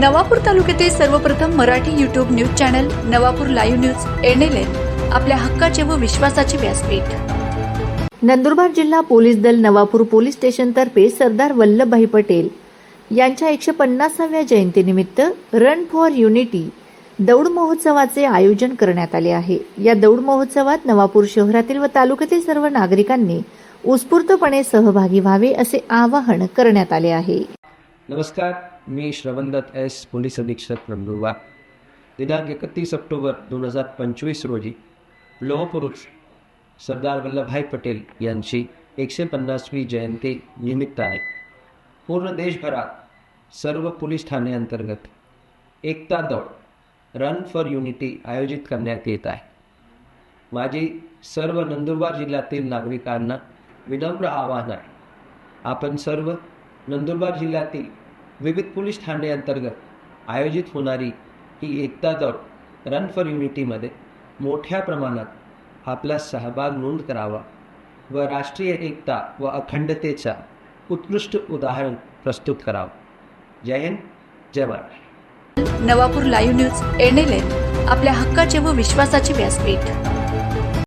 नवापूर तालुक्यातील सर्वप्रथम Marathi YouTube news channel Navapur live news NLN आपल्या हक्काचे व विश्वासाचे व्यासपीठ. नंदुरबार जिल्हा पोलीस दल नवापूर पोलीस स्टेशनतर्फे सरदार वल्लभभाई पटेल यांच्या एकशे पन्नासाव्या जयंतीनिमित्त रन फॉर युनिटी दौड महोत्सवाचे आयोजन करण्यात आले आहे. या दौड महोत्सवात नवापूर शहरातील व तालुक्यातील सर्व नागरिकांनी उत्स्फूर्तपणे सहभागी व्हावे असे आवाहन करण्यात आले आहे. नमस्कार. मी श्रवणदत्त एस. पोलीस अधीक्षक नंदुरबार दिनांक एकतीस ऑक्टोबर दोन हजार पंचवीस रोजी लोहपुरुष सरदार वल्लभभाई पटेल यांची एकशे पन्नासवी जयंती निमित्त आहे. पूर्ण देशभरात सर्व पोलीस ठाण्यांतर्गत एकता दौड रन फॉर युनिटी आयोजित करण्यात येत आहे. माझी सर्व नंदुरबार जिल्ह्यातील नागरिकांना विनम्र आवाहन आहे. आपण सर्व नंदुरबार जिल्ह्यातील विविध पोलीस ठाणे अंतर्गत आयोजित होणारी ही एकता दौड रन फॉर युनिटीमध्ये मोठ्या प्रमाणात आपला सहभाग नोंद करावा व राष्ट्रीय एकता व अखंडतेचा उत्कृष्ट उदाहरण प्रस्तुत करावं. जय हिंद जय Maharashtra Navapur live news NLN आपल्या हक्काचे व विश्वासाचे व्यासपीठ.